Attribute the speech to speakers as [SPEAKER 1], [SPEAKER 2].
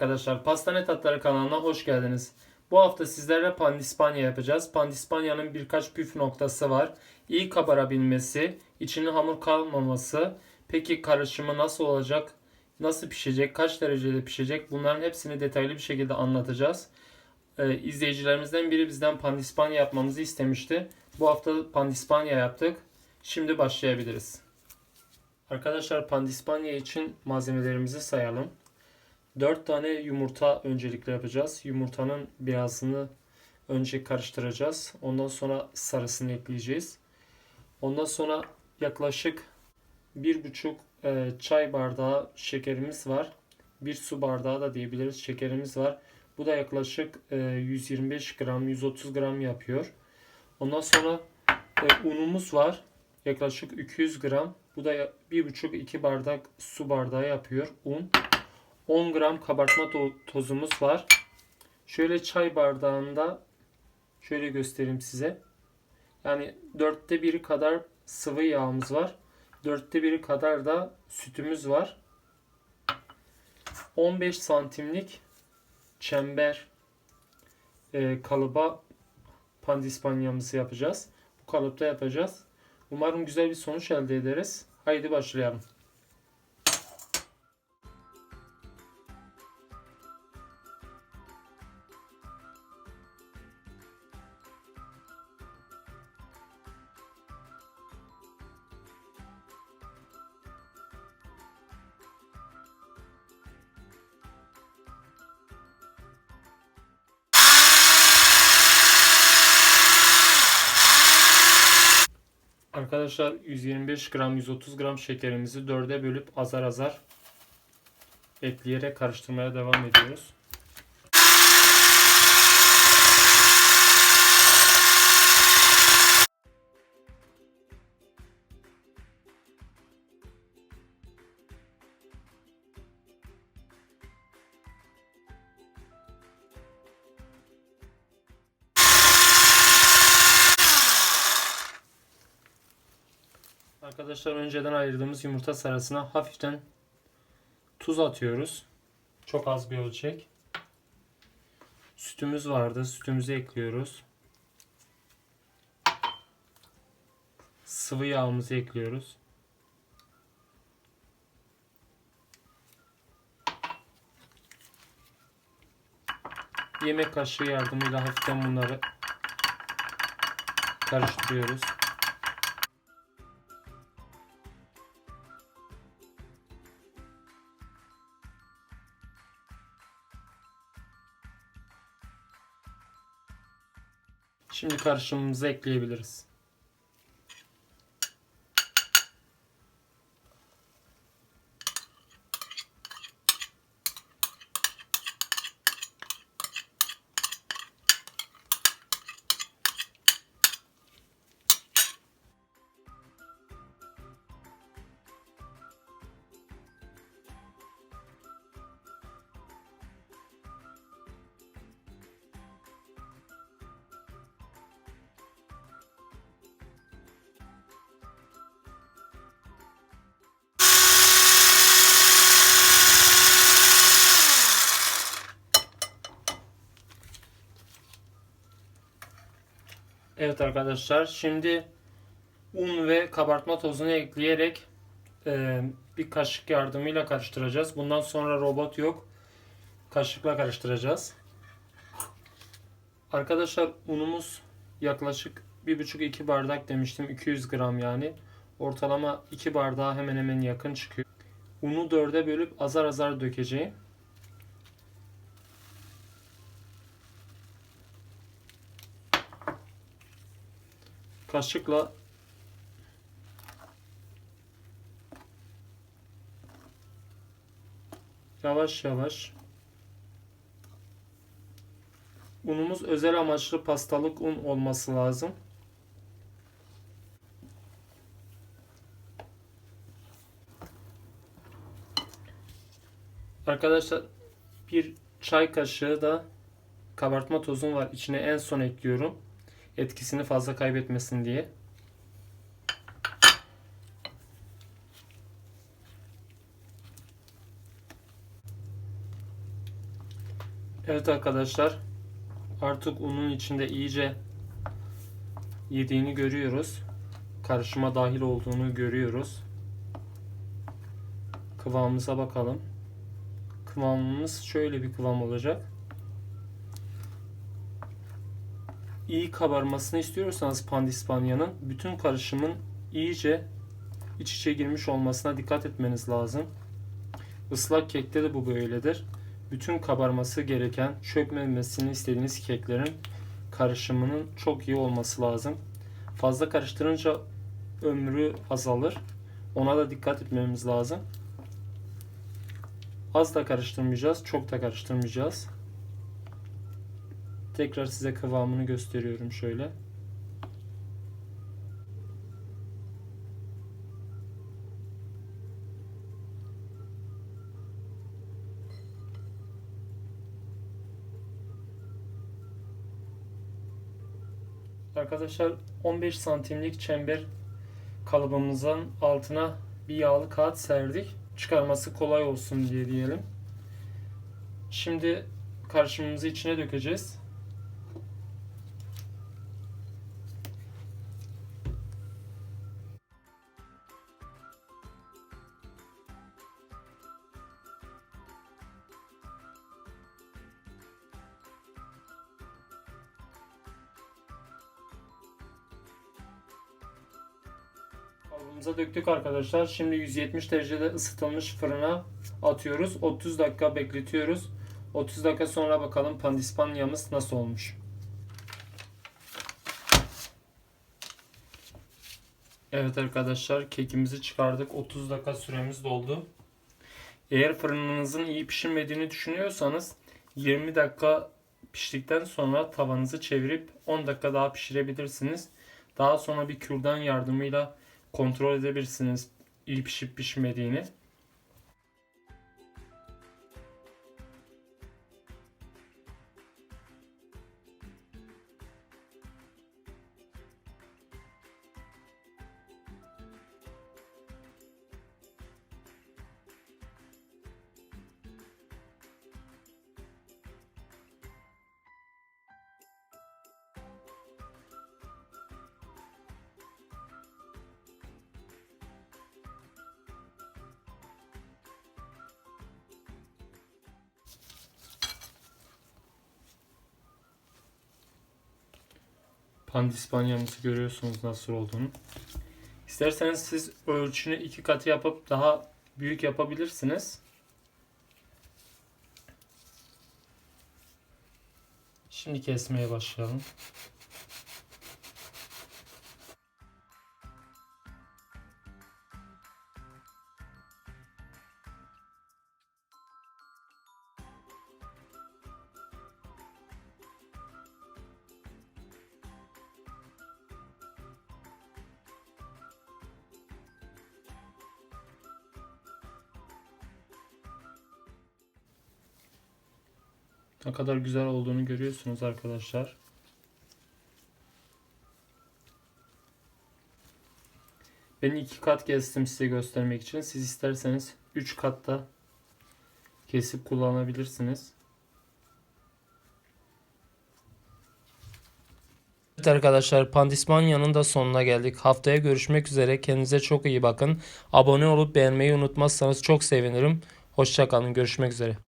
[SPEAKER 1] arkadaşlar. Pastane Tatları kanalına hoş geldiniz. Bu hafta sizlerle pandispanya yapacağız. Pandispanyanın birkaç püf noktası var. İyi kabarabilmesi, içinin hamur kalmaması, peki karışımı nasıl olacak, nasıl pişecek, kaç derecede pişecek bunların hepsini detaylı bir şekilde anlatacağız. Ee, izleyicilerimizden biri bizden pandispanya yapmamızı istemişti. Bu hafta pandispanya yaptık. Şimdi başlayabiliriz. Arkadaşlar pandispanya için malzemelerimizi sayalım. 4 tane yumurta öncelikle yapacağız. Yumurtanın beyazını önce karıştıracağız. Ondan sonra sarısını ekleyeceğiz. Ondan sonra yaklaşık 1,5 e, çay bardağı şekerimiz var. 1 su bardağı da diyebiliriz şekerimiz var. Bu da yaklaşık e, 125 gram 130 gram yapıyor. Ondan sonra e, unumuz var. Yaklaşık 200 gram. Bu da 1,5-2 bardak su bardağı yapıyor un. 10 gram kabartma to- tozumuz var. Şöyle çay bardağında şöyle göstereyim size. Yani dörtte biri kadar sıvı yağımız var. Dörtte biri kadar da sütümüz var. 15 santimlik çember e, kalıba pandispanyamızı yapacağız. Bu kalıpta yapacağız. Umarım güzel bir sonuç elde ederiz. Haydi başlayalım. Arkadaşlar 125 gram 130 gram şekerimizi dörde bölüp azar azar ekleyerek karıştırmaya devam ediyoruz. Arkadaşlar önceden ayırdığımız yumurta sarısına hafiften tuz atıyoruz. Çok az bir ölçek. Sütümüz vardı. Sütümüzü ekliyoruz. Sıvı yağımızı ekliyoruz. Yemek kaşığı yardımıyla hafiften bunları karıştırıyoruz. Şimdi karışımımızı ekleyebiliriz. Evet arkadaşlar şimdi un ve kabartma tozunu ekleyerek e, bir kaşık yardımıyla karıştıracağız. Bundan sonra robot yok. Kaşıkla karıştıracağız. Arkadaşlar unumuz yaklaşık 1,5-2 bardak demiştim. 200 gram yani. Ortalama 2 bardağa hemen hemen yakın çıkıyor. Unu dörde bölüp azar azar dökeceğim. Kaşıkla yavaş yavaş unumuz özel amaçlı pastalık un olması lazım. Arkadaşlar bir çay kaşığı da kabartma tozum var. İçine en son ekliyorum etkisini fazla kaybetmesin diye. Evet arkadaşlar. Artık unun içinde iyice yediğini görüyoruz. Karışıma dahil olduğunu görüyoruz. Kıvamımıza bakalım. Kıvamımız şöyle bir kıvam olacak. İyi kabarmasını istiyorsanız pandispanyanın bütün karışımın iyice iç içe girmiş olmasına dikkat etmeniz lazım. Islak kekte de bu böyledir. Bütün kabarması gereken, çökmemesini istediğiniz keklerin karışımının çok iyi olması lazım. Fazla karıştırınca ömrü azalır. Ona da dikkat etmemiz lazım. Az da karıştırmayacağız, çok da karıştırmayacağız. Tekrar size kıvamını gösteriyorum şöyle. Arkadaşlar 15 santimlik çember kalıbımızın altına bir yağlı kağıt serdik. Çıkarması kolay olsun diye diyelim. Şimdi karışımımızı içine dökeceğiz. Kalıbımıza döktük arkadaşlar. Şimdi 170 derecede ısıtılmış fırına atıyoruz. 30 dakika bekletiyoruz. 30 dakika sonra bakalım pandispanyamız nasıl olmuş. Evet arkadaşlar kekimizi çıkardık. 30 dakika süremiz doldu. Eğer fırınınızın iyi pişirmediğini düşünüyorsanız 20 dakika piştikten sonra tavanızı çevirip 10 dakika daha pişirebilirsiniz. Daha sonra bir kürdan yardımıyla kontrol edebilirsiniz iyi pişip pişmediğini. Pandispanyamızı görüyorsunuz nasıl olduğunu. İsterseniz siz ölçünü iki katı yapıp daha büyük yapabilirsiniz. Şimdi kesmeye başlayalım. Ne kadar güzel olduğunu görüyorsunuz arkadaşlar. Ben iki kat kestim size göstermek için. Siz isterseniz üç katta kesip kullanabilirsiniz. Evet arkadaşlar Pandispanya'nın da sonuna geldik. Haftaya görüşmek üzere. Kendinize çok iyi bakın. Abone olup beğenmeyi unutmazsanız çok sevinirim. Hoşçakalın. Görüşmek üzere.